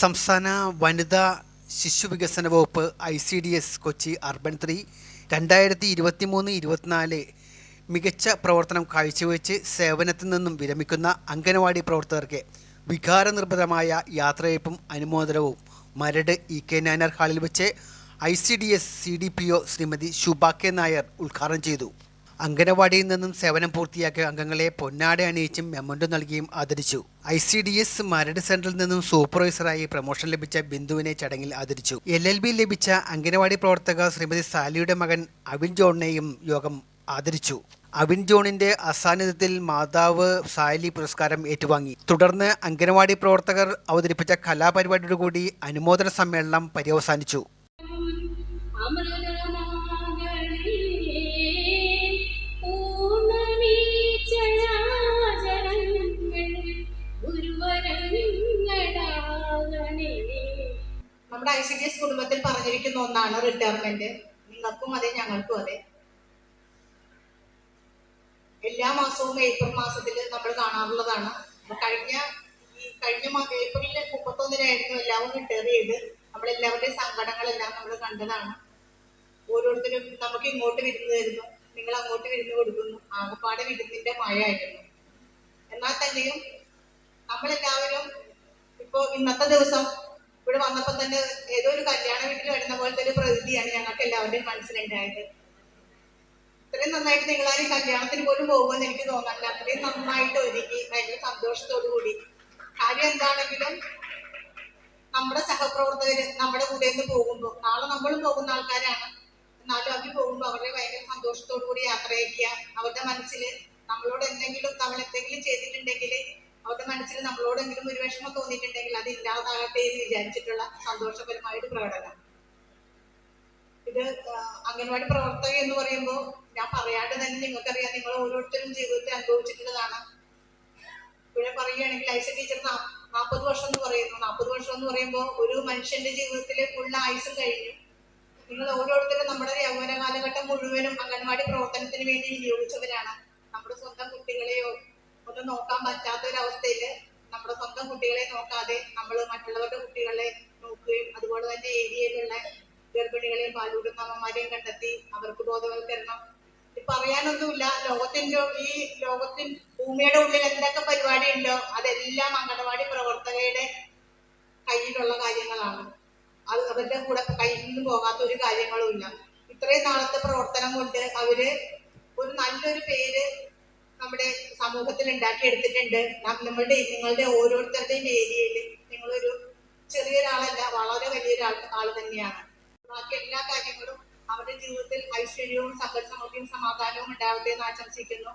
സംസ്ഥാന വനിതാ ശിശു വികസന വകുപ്പ് I C D S Kochi urban three രണ്ടായിരത്തി ഇരുപത്തി മൂന്ന് ഇരുപത്തിനാല് മികച്ച പ്രവർത്തനം കാഴ്ചവെച്ച് സേവനത്തിൽ നിന്നും വിരമിക്കുന്ന അംഗനവാടി പ്രവർത്തകർക്ക് വികാരനിർഭരമായ യാത്രയപ്പും അനുമോദനവും. മരട് ഇ കെ നായർ ഹാളിൽ വെച്ച് I C D S C D P O Shrimati Shubha K Nair ഉദ്ഘാടനം ചെയ്തു. അംഗനവാടിയിൽ നിന്നും സേവനം പൂർത്തിയാക്കിയ അംഗങ്ങളെ പൊന്നാട അണിയിച്ചും മെമ്മൻഡോ നൽകിയും ആദരിച്ചു. I C D S Maradu സെന്ററിൽ നിന്നും സൂപ്പർവൈസറായി പ്രൊമോഷൻ ലഭിച്ച ബിന്ദുവിനെ ചടങ്ങിൽ ആദരിച്ചു. എൽ എൽ ബി ലഭിച്ച അംഗനവാടി പ്രവർത്തക ശ്രീമതി സാലിയുടെ മകൻ അവിൻ ജോണിനെയും യോഗം ആദരിച്ചു. അവിൻ ജോണിന്റെ അസാന്നിധ്യത്തിൽ മാതാവ് സാലി പുരസ്കാരം ഏറ്റുവാങ്ങി. തുടർന്ന് അംഗനവാടി പ്രവർത്തകർ അവതരിപ്പിച്ച കലാപരിപാടിയോടുകൂടി അനുമോദന സമ്മേളനം പര്യവസാനിച്ചു. നമ്മുടെ ഐ സി ഡി എസ് കുടുംബത്തിൽ പറഞ്ഞിരിക്കുന്ന ഒന്നാണ് റിട്ടയർമെന്റ് നിങ്ങൾക്കും അതെ ഞങ്ങൾക്കും അതെ. എല്ലാ മാസവും ഏപ്രിൽ മാസത്തിൽ നമ്മൾ കാണാറുള്ളതാണ്. കഴിഞ്ഞ ഈ കഴിഞ്ഞ മാ- ഏപ്രിലിൽ മുപ്പത്തൊന്നിനായിരുന്നു എല്ലാവരും റിട്ടയർ ചെയ്ത്. നമ്മളെല്ലാവരുടെയും സങ്കടങ്ങളെല്ലാം നമ്മൾ കണ്ടതാണ്. ഓരോരുത്തരും നമുക്ക് ഇങ്ങോട്ട് വിരുന്ന് തരുന്നു നിങ്ങൾ അങ്ങോട്ട് വിരുന്ന് കൊടുക്കുന്നു. ആകപ്പാടെ വിരുന്നിന്റെ മഴയായിരുന്നു എന്നാൽ തന്നെയും നമ്മളെല്ലാവരും ഇപ്പോ ഇന്നത്തെ ദിവസം ഇവിടെ വന്നപ്പോൾ തന്നെ ഏതോ ഒരു കല്യാണ വീട്ടിൽ വരുന്ന പോലത്തെ ഒരു പ്രകൃതിയാണ് ഞങ്ങൾക്ക് എല്ലാവരുടെയും മനസ്സിലുണ്ടായത്. ഇത്രയും നന്നായിട്ട് നിങ്ങളാരും കല്യാണത്തിന് പോലും പോകുമെന്ന് എനിക്ക് തോന്നുന്നില്ല അത്രയും നന്നായിട്ട് ഒരുങ്ങി ഭയങ്കര സന്തോഷത്തോടു കൂടി. കാര്യം എന്താണെങ്കിലും നമ്മുടെ സഹപ്രവർത്തകര് നമ്മുടെ കൂടെ നിന്ന് പോകുമ്പോൾ നാളെ നമ്മളും പോകുന്ന ആൾക്കാരാണ്. എന്നാലും അവർ പോകുമ്പോൾ അവരുടെ ഭയങ്കര സന്തോഷത്തോടു കൂടി യാത്ര അയക്കുക അവരുടെ മനസ്സിൽ നമ്മളോട് എന്തെങ്കിലും നമ്മൾ എന്തെങ്കിലും ചെയ്തിട്ടുണ്ടെങ്കിൽ അവരുടെ മനസ്സിൽ നമ്മളോടെങ്കിലും ഒരു വിഷമം തോന്നിയിട്ടുണ്ടെങ്കിൽ അത് ഇല്ലാതാകട്ടെ എന്ന് വിചാരിച്ചിട്ടുള്ള സന്തോഷപരമായ ഒരു പ്രകടനം. ഇത് അംഗൻവാടി പ്രവർത്തക എന്ന് പറയുമ്പോൾ ഞാൻ പറയാതെ തന്നെ നിങ്ങൾക്കറിയാം നിങ്ങൾ ഓരോരുത്തരും ജീവിതത്തിൽ അനുഭവിച്ചിട്ടുള്ളതാണ്. ഇവിടെ പറയുകയാണെങ്കിൽ ഐസ ടീച്ചർ നാൽപ്പത് വർഷം എന്ന് പറയുന്നു. നാൽപ്പത് വർഷം എന്ന് പറയുമ്പോൾ ഒരു മനുഷ്യന്റെ ജീവിതത്തിൽ ഫുൾ ആയുസും കഴിഞ്ഞു. നിങ്ങൾ ഓരോരുത്തരും നമ്മുടെ യൗവന കാലഘട്ടം മുഴുവനും അംഗൻവാടി പ്രവർത്തനത്തിന് വേണ്ടി വിനിയോഗിച്ചവരാണ്. നമ്മുടെ സ്വന്തം കുട്ടികളെയോ ഒന്നും നോക്കാൻ പറ്റാത്ത ഒരു അവസ്ഥയിൽ നമ്മുടെ സ്വന്തം കുട്ടികളെ നോക്കാതെ നമ്മൾ മറ്റുള്ളവരുടെ കുട്ടികളെ നോക്കുകയും അതുപോലെ തന്നെ ഏരിയയിലുള്ള ഗർഭിണികളെയും പാലൂടുന്ന അമ്മമാരെയും കണ്ടെത്തി അവർക്ക് ബോധവൽക്കരണം. പറയാനൊന്നുമില്ല. ലോകത്തിന്റെ ഈ ലോകത്തിൻ ഭൂമിയുടെ ഉള്ളിൽ എന്തൊക്കെ പരിപാടി ഉണ്ടോ അതെല്ലാം അംഗനവാടി പ്രവർത്തകയുടെ കയ്യിലുള്ള കാര്യങ്ങളാണ്. അത് അവരുടെ കൂടെ കയ്യിൽ നിന്ന് പോകാത്ത ഒരു കാര്യങ്ങളും ഇല്ല. ഇത്രയും നാളത്തെ പ്രവർത്തനം കൊണ്ട് അവർ ഒരു നല്ലൊരു പേര് നമ്മുടെ സമൂഹത്തിൽ ഉണ്ടാക്കിയെടുത്തിട്ടുണ്ട്. നമ്മളുടെ നിങ്ങളുടെ ഓരോരുത്തരുടെയും ഏരിയയിൽ നിങ്ങളൊരു ചെറിയൊരാളല്ല വളരെ വലിയൊരു ആൾ തന്നെയാണ്. ബാക്കി എല്ലാ കാര്യങ്ങളും അവരുടെ ജീവിതത്തിൽ ഐശ്വര്യവും സമ്പൽസമൃദ്ധിയും സമാധാനവും ഉണ്ടാവട്ടെ എന്ന് ആശംസിക്കുന്നു.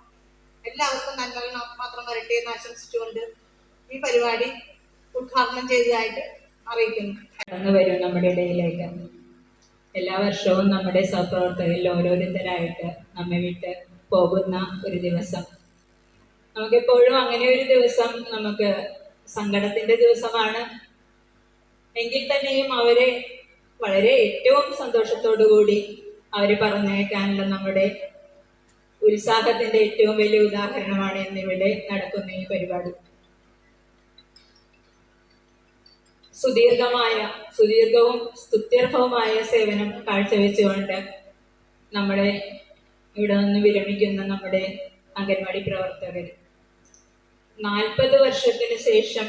എല്ലാവർക്കും നന്മകൾ മാത്രം വരട്ടെ എന്ന് ആശംസിച്ചുകൊണ്ട് ഈ പരിപാടി ഉദ്ഘാടനം ചെയ്തതായിട്ട് അറിയിക്കുന്നു. കടന്നു വരും നമ്മുടെ ഇടയിലേക്ക്. എല്ലാ വർഷവും നമ്മുടെ സഹപ്രവർത്തകരിൽ ഓരോരുത്തരായിട്ട് നമ്മെ വിട്ട് പോകുന്ന ഒരു ദിവസം. നമുക്കെപ്പോഴും അങ്ങനെ ഒരു ദിവസം നമുക്ക് സങ്കടത്തിന്റെ ദിവസമാണ്. എങ്കിൽ തന്നെയും അവരെ വളരെ ഏറ്റവും സന്തോഷത്തോടു കൂടി അവരെ പറഞ്ഞേക്കാനുള്ള നമ്മുടെ ഉത്സാഹത്തിന്റെ ഏറ്റവും വലിയ ഉദാഹരണമാണ് ഇന്നിവിടെ നടക്കുന്ന ഈ പരിപാടി. സുദീർഘമായ സുദീർഘവും സ്തുത്യർഹവുമായ സേവനം കാഴ്ചവെച്ചുകൊണ്ട് നമ്മുടെ ഇവിടെ നിന്ന് വിരമിക്കുന്ന നമ്മുടെ അംഗൻവാടി പ്രവർത്തകർ നാൽപ്പത് വർഷത്തിന് ശേഷം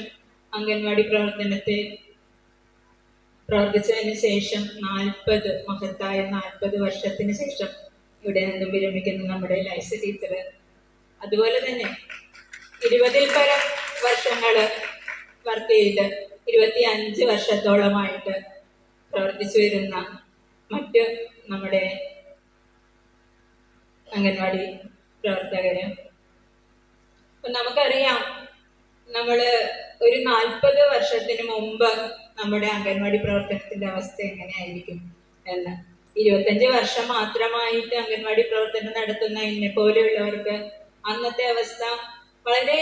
അംഗൻവാടി പ്രവർത്തനത്തെ പ്രവർത്തിച്ചതിന് ശേഷം നാൽപ്പത് മഹത്തായ നാൽപ്പത് വർഷത്തിന് ശേഷം ഇവിടെ നിന്നും വിരമിക്കുന്ന നമ്മുടെ ലൈസ ടീച്ചർ. അതുപോലെ തന്നെ ഇരുപതിൽ പരം വർഷങ്ങൾ വർക്ക് ചെയ്ത് ഇരുപത്തി അഞ്ച് വർഷത്തോളമായിട്ട് പ്രവർത്തിച്ചു വരുന്ന മറ്റ് നമ്മുടെ അംഗൻവാടി പ്രവർത്തകര് അപ്പൊ നമുക്കറിയാം നമ്മൾ ഒരു നാൽപ്പത് വർഷത്തിന് മുമ്പ് നമ്മുടെ അംഗൻവാടി പ്രവർത്തനത്തിന്റെ അവസ്ഥ എങ്ങനെയായിരിക്കും എന്ന്. ഇരുപത്തഞ്ച് വർഷം മാത്രമായിട്ട് അംഗൻവാടി പ്രവർത്തനം നടത്തുന്ന എന്നെ പോലെയുള്ളവർക്ക് അന്നത്തെ അവസ്ഥ വളരെ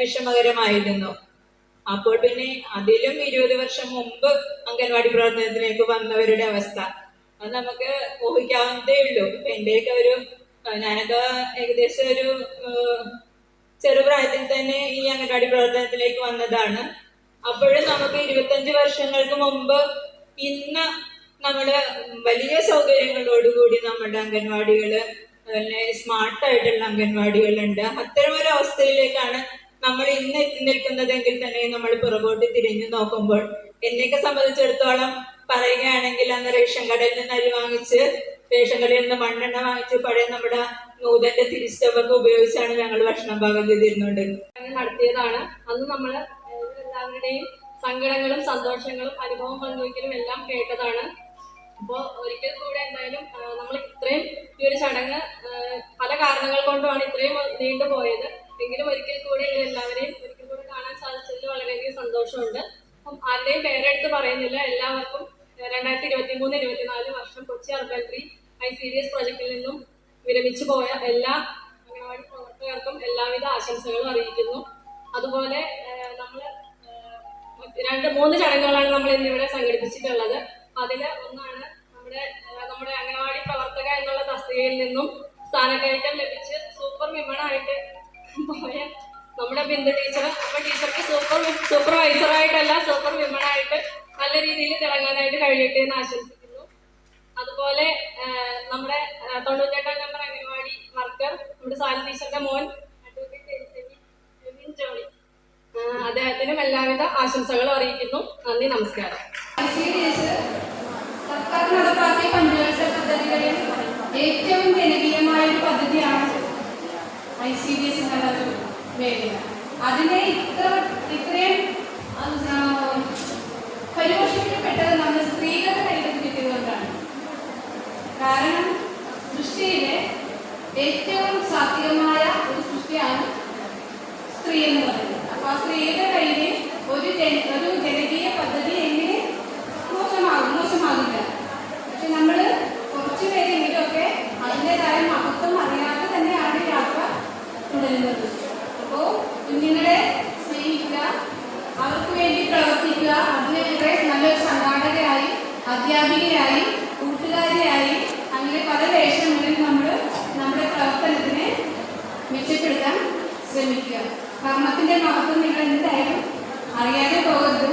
വിഷമകരമായിരുന്നു. അപ്പോൾ പിന്നെ അതിലും ഇരുപത് വർഷം മുമ്പ് അംഗൻവാടി പ്രവർത്തനത്തിലേക്ക് വന്നവരുടെ അവസ്ഥ. അത് നമുക്ക് ഊഹിക്കാവുന്നതേ ഉള്ളൂ. ഇപ്പൊ എന്റെയൊക്കെ ഒരു ഞാനൊക്കെ ഏകദേശം ഒരു ചെറുപ്രായത്തിൽ തന്നെ ഈ അംഗൻവാടി പ്രവർത്തനത്തിലേക്ക് വന്നതാണ്. അപ്പോഴും നമുക്ക് ഇരുപത്തഞ്ച് വർഷങ്ങൾക്ക് മുമ്പ് ഇന്ന് നമ്മുടെ വലിയ സൗകര്യങ്ങളോടുകൂടി നമ്മുടെ അംഗൻവാടികൾ പിന്നെ സ്മാർട്ട് ആയിട്ടുള്ള അംഗൻവാടികളുണ്ട്. അത്തരം ഒരു അവസ്ഥയിലേക്കാണ് നമ്മൾ ഇന്ന് എത്തി നിൽക്കുന്നതെങ്കിൽ തന്നെ നമ്മൾ പുറകോട്ട് തിരിഞ്ഞു നോക്കുമ്പോൾ. എന്നെയൊക്കെ സംബന്ധിച്ചിടത്തോളം പറയുകയാണെങ്കിൽ അന്ന് റേഷൻ കടയിൽ നിന്ന് അരി വാങ്ങിച്ച് റേഷൻ നിന്ന് മണ്ണെണ്ണ വാങ്ങിച്ച് പഴയ നമ്മുടെ നൂതന്റെ തിരിച്ചവൊക്കെ ഉപയോഗിച്ചാണ് ഞങ്ങൾ ഭക്ഷണം പാകം ചെയ്തിരുന്നുണ്ട് അങ്ങനെ നടത്തിയതാണ്. അന്ന് നമ്മൾ എല്ലാവരുടെയും സങ്കടങ്ങളും സന്തോഷങ്ങളും അനുഭവം പങ്കുവയ്ക്കലും എല്ലാം കേട്ടതാണ്. അപ്പോൾ ഒരിക്കൽ കൂടെ എന്തായാലും നമ്മൾ ഇത്രയും ഈ ഒരു ചടങ്ങ് പല കാരണങ്ങൾ കൊണ്ടുമാണ് ഇത്രയും നീണ്ടുപോയത് എങ്കിലും ഒരിക്കൽ കൂടെ എല്ലാവരെയും ഒരിക്കൽ കൂടെ കാണാൻ സാധിച്ചതിൽ വളരെയധികം സന്തോഷമുണ്ട്. അപ്പം ആരുടെയും പേരെടുത്ത് പറയുന്നില്ല. എല്ലാവർക്കും രണ്ടായിരത്തി ഇരുപത്തി മൂന്ന് ഇരുപത്തിനാല് വർഷം Kochi urban I C D S പ്രോജക്റ്റിൽ നിന്നും വിരമിച്ചു പോയ എല്ലാ അംഗനവാടി പ്രവർത്തകർക്കും എല്ലാവിധ ആശംസകളും അറിയിക്കുന്നു. അതുപോലെ നമ്മൾ രണ്ട് മൂന്ന് ചടങ്ങുകളാണ് നമ്മൾ ഇന്നിവിടെ സംഘടിപ്പിച്ചിട്ടുള്ളത്. അതിൽ ഒന്നാണ് നമ്മുടെ നമ്മുടെ അംഗനവാടി പ്രവർത്തക എന്നുള്ള തസ്തികയിൽ നിന്നും സ്ഥാനക്കയറ്റം ലഭിച്ച് സൂപ്പർ വിമണായിട്ട് പോയ നമ്മുടെ ബിന്ദു ടീച്ചർ അപ്പൊ ടീച്ചർക്ക് സൂപ്പർ സൂപ്പർവൈസറായിട്ടല്ല സൂപ്പർ വിമണായിട്ട് നല്ല രീതിയിൽ തിളങ്ങാനായിട്ട് കഴിയട്ടെ എന്ന് ആശംസിക്കുന്നു. അതുപോലെ നമ്മുടെ തൊണ്ണൂറ്റെട്ടാം നമ്പർ അംഗൻവാടി വർക്കർ നമ്മുടെ സാലി ടീച്ചറുടെ മോൻ എമിൻ അദ്ദേഹത്തിനും എല്ലാവിധ ആശംസകളും അറിയിക്കുന്നു. നന്ദി നമസ്കാരം. സർക്കാർ നടപ്പാക്കിയ പഞ്ചവത്സര പദ്ധതികളിൽ ഏറ്റവും ജനകീയമായ ഒരു പദ്ധതിയാണ് ഐ സി ഡി എസ് അതിനെ ഇത്ര ഇത്രയും ആ, പരിപോഷിപ്പിക്കപ്പെട്ടത് നമ്മൾ സ്ത്രീകളുടെ കയ്യിൽ കിട്ടിയതുകൊണ്ടാണ് കാരണം സൃഷ്ടിയിലെ ഏറ്റവും സാത്വികമായ ഒരു സൃഷ്ടിയാണ് സ്ത്രീ എന്ന് പറയുന്നത് അപ്പൊ ആ സ്ത്രീയുടെ കയ്യിൽ ഒരു ഒരു ജനകീയ പദ്ധതി എങ്ങനെ മോശമാകും മോശമാകില്ല. പക്ഷെ നമ്മൾ കുറച്ചു പേരെങ്കിലുമൊക്കെ അതിന്റെതായ മഹത്വം അറിയാതെ തന്നെയാണ് യാത്ര തുടരുന്നത്. അപ്പോൾ കുഞ്ഞുങ്ങളെ സ്നേഹിക്കുക അവർക്ക് വേണ്ടി പ്രവർത്തിക്കുക അതിനെതിരെ നല്ലൊരു സംഘാടകയായി അധ്യാപികയായി കൂട്ടുകാരിയായി അങ്ങനെ പല വേഷങ്ങളിൽ നമ്മൾ നമ്മുടെ പ്രവർത്തനത്തിനെ മെച്ചപ്പെടുത്താൻ ശ്രമിക്കുക. കർമ്മത്തിന്റെ മഹത്വം നിങ്ങൾ എന്തായാലും അറിയാതെ പോകരുത്.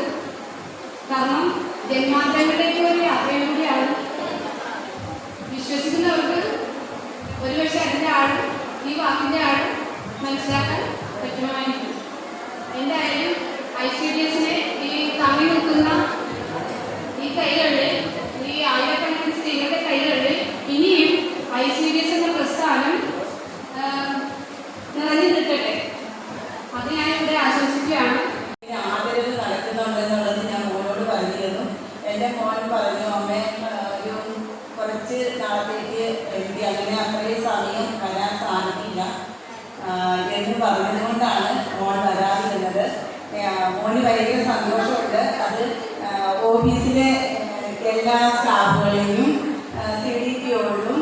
കർമ്മം ജന്മാന്തരങ്ങളിലേക്ക് ഒരു യാത്രയും കൂടിയാണ്. വിശ്വസിക്കുന്നവർക്ക് ഒരുപക്ഷെ അതിന്റെ ആഴം ഈ വാക്കിന്റെ ആഴം മനസ്സിലാക്കാൻ പറ്റുമായിരിക്കും. എന്തായാലും ഐ സി ഡി എസിനെ ഈ തങ്ങി നിൽക്കുന്ന ഈ കൈകളിൽ ഈ ആയിരക്കണക്കിന് സ്ത്രീകളുടെ കൈകളിൽ ഇനിയും ഐ സി ഡി എസ് എന്ന പ്രസ്ഥാനം ആ, നിറഞ്ഞു നിൽക്കട്ടെ അത് ഞാൻ ഇവിടെ ആശംസിക്കുകയാണ് ഇതിന് ആദരവ് നടക്കുന്നുണ്ടെന്നുള്ളത് ഞാൻ മോനോട് പറഞ്ഞിരുന്നു എന്റെ മോൻ പറഞ്ഞു അമ്മ ഒരു കുറച്ച് നാളത്തേക്ക് എനിക്ക് അങ്ങനെ അത്രയും സമയം വരാൻ സാധിക്കില്ല. എന്ന് എന്ന് പറഞ്ഞതുകൊണ്ടാണ് മോൻ വരാതിരുന്നത്. മോന് ഭയങ്കര സന്തോഷമുണ്ട്. അത് ഓഫീസിലെ എല്ലാ സ്റ്റാഫുകളെയും സി ഡി പിയോടും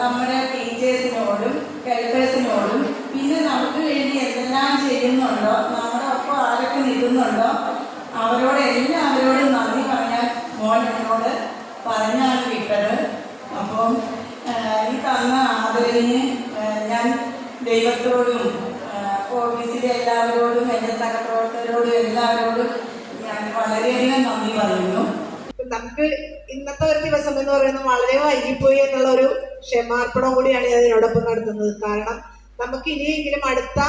നമ്മുടെ ടീച്ചേഴ്സിനോടും ഹെൽപ്പേഴ്സിനോടും പിന്നെ നമുക്ക് വേണ്ടി എന്തെല്ലാം ചെയ്യുന്നുണ്ടോ നമ്മുടെ ഒപ്പം ആരൊക്കെ നിൽക്കുന്നുണ്ടോ അവരോട് എല്ലാവരോടും നന്ദി മോൻ എന്നോട് പറഞ്ഞാണ് വിട്ടത്. അപ്പം ഈ തന്ന ആദരവിന് ഞാൻ ദൈവത്തോടും ഓഫീസിലെ എല്ലാവരോടും എന്റെ സഹപ്രവർത്തകരോടും എല്ലാവരോടും ഞാൻ വളരെയധികം നന്ദി പറയുന്നു. നമുക്ക് ഇന്നത്തെ ഒരു ദിവസം എന്ന് പറയുന്നത് വളരെ വൈകിപ്പോയി എന്നുള്ള ഒരു ക്ഷമാർപ്പണം കൂടിയാണ് ഞാൻ ഇതിനോടൊപ്പം നടത്തുന്നത്. കാരണം നമുക്ക് ഇനിയെങ്കിലും അടുത്ത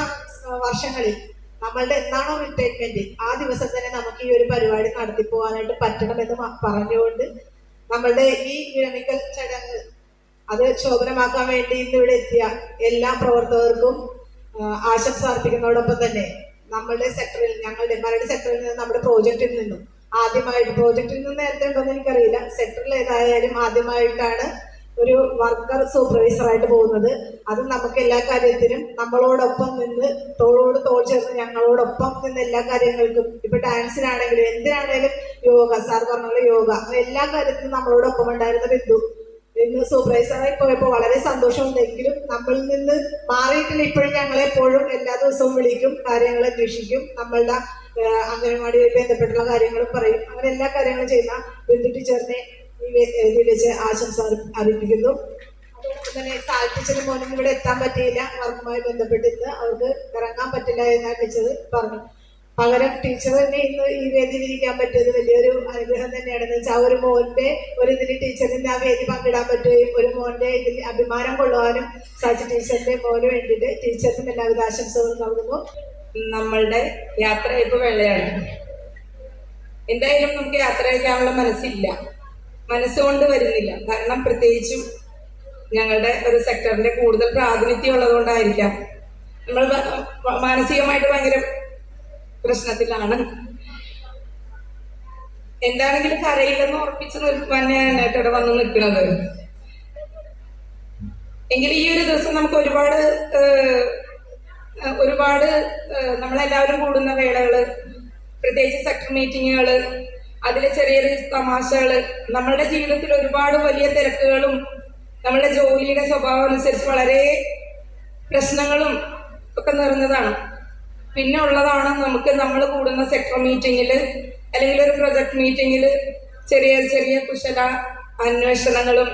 വർഷങ്ങളിൽ നമ്മളുടെ എന്താണോ റിട്ടയർമെന്റ് ആ ദിവസം തന്നെ നമുക്ക് ഈ ഒരു പരിപാടി നടത്തി പോകാനായിട്ട് പറ്റണമെന്ന് പറഞ്ഞുകൊണ്ട് നമ്മളുടെ ഈ വിരമിക്കൽ ചടങ്ങ് അത് ശോഭനമാക്കാൻ വേണ്ടി ഇന്ന് ഇവിടെ എത്തിയ എല്ലാ പ്രവർത്തകർക്കും ആശംസ അർപ്പിക്കുന്നതോടൊപ്പം തന്നെ നമ്മളുടെ സെക്ടറിൽ ഞങ്ങളുടെ മരട് സെക്ടറിൽ നിന്ന് നമ്മുടെ പ്രോജക്റ്റിൽ നിന്നും ആദ്യമായിട്ട് പ്രോജക്റ്റിൽ നിന്ന് നേരത്തെ ഉണ്ടോന്ന് എനിക്കറിയില്ല. സെക്ടറിൽ ഏതായാലും ആദ്യമായിട്ടാണ് ഒരു വർക്കർ സൂപ്പർവൈസർ ആയിട്ട് പോകുന്നത്. അത് നമുക്ക് എല്ലാ കാര്യത്തിനും നമ്മളോടൊപ്പം നിന്ന് തോളോട് തോൾ ചേർന്ന് ഞങ്ങളോടൊപ്പം നിന്ന് എല്ലാ കാര്യങ്ങൾക്കും ഇപ്പൊ ഡാൻസിനാണെങ്കിലും എന്തിനാണെങ്കിലും യോഗ സാർ പറഞ്ഞ യോഗ എല്ലാ കാര്യത്തിനും നമ്മളോടൊപ്പം ഉണ്ടായിരുന്ന ബിന്ദു. ഇന്ന് സൂപ്പർവൈസറായി പോയപ്പോൾ വളരെ സന്തോഷമുണ്ടെങ്കിലും നമ്മളിൽ നിന്ന് മാറിയിട്ടില്ല. ഇപ്പോഴും ഞങ്ങളെ എപ്പോഴും എല്ലാ ദിവസവും വിളിക്കും കാര്യങ്ങൾ അന്വേഷിക്കും. നമ്മളുടെ ആഹ്, അംഗനവാടിയുമായി ബന്ധപ്പെട്ടുള്ള കാര്യങ്ങളും പറയും. അങ്ങനെ എല്ലാ കാര്യങ്ങളും ചെയ്യുന്ന ബിന്ദു ടീച്ചറിനെ വെച്ച് ആശംസ അറി- അറിയിപ്പിക്കുന്നു അതോടൊപ്പം തന്നെ ടീച്ചറിന് മോനും ഇവിടെ എത്താൻ പറ്റിയില്ല. വർക്കുമായി ബന്ധപ്പെട്ടിട്ട് അവർക്ക് ഇറങ്ങാൻ പറ്റില്ല എന്നാണ് ടീച്ചർ പറഞ്ഞു. പകരം ടീച്ചർ തന്നെ ഇന്ന് ഈ വേദിയിൽ ഇരിക്കാൻ പറ്റിയത് വലിയൊരു അനുഗ്രഹം തന്നെയാണ് എന്ന് വെച്ചാൽ ഒരു മോന്റെ ഒരു ഇതിൽ ടീച്ചറിന്റെ ആ വേദി പങ്കിടാൻ പറ്റുകയും ഒരു മോന്റെ ഇതിൽ അഭിമാനം കൊള്ളുവാനും സാധിച്ച ടീച്ചറിന്റെ മോന് വേണ്ടിയിട്ട് ടീച്ചറിനും എല്ലാവിധ ആശംസകളും നൽകുന്നു നമ്മളുടെ യാത്ര ഇപ്പൊ വെള്ളയാണ് എന്തായാലും നമുക്ക് യാത്ര അയക്കാനുള്ള മനസ്സില്ല. മനസ്സുകൊണ്ട് വരുന്നില്ല. കാരണം പ്രത്യേകിച്ചും ഞങ്ങളുടെ ഒരു സെക്ടറിന്റെ കൂടുതൽ പ്രാതിനിധ്യം ഉള്ളതുകൊണ്ടായിരിക്കാം നമ്മൾ മാനസികമായിട്ട് ഭയങ്കര പ്രശ്നത്തിലാണ്. എന്താണെങ്കിലും കരയില്ലെന്ന് ഉറപ്പിച്ച് ഞാൻ ഇവിടെ വന്ന് നിൽക്കുന്നത്. എങ്കിലും ഈ ഒരു ദിവസം നമുക്ക് ഒരുപാട് ഒരുപാട് നമ്മളെല്ലാവരും കൂടുന്ന വേളകൾ പ്രത്യേകിച്ച് സെക്ടർ മീറ്റിങ്ങുകൾ അതിലെ ചെറിയ ചെറിയ തമാശകൾ. നമ്മളുടെ ജീവിതത്തിൽ ഒരുപാട് വലിയ തിരക്കുകളും നമ്മുടെ ജോലിയുടെ സ്വഭാവം അനുസരിച്ച് വളരെ പ്രശ്നങ്ങളും ഒക്കെ നിറഞ്ഞതാണ്. പിന്നെ ഉള്ളതാണ് നമുക്ക് നമ്മൾ കൂടുന്ന സെക്ടർ മീറ്റിങ്ങിൽ അല്ലെങ്കിൽ ഒരു പ്രൊജക്ട് മീറ്റിങ്ങിൽ ചെറിയ ചെറിയ കുശല അന്വേഷണങ്ങളും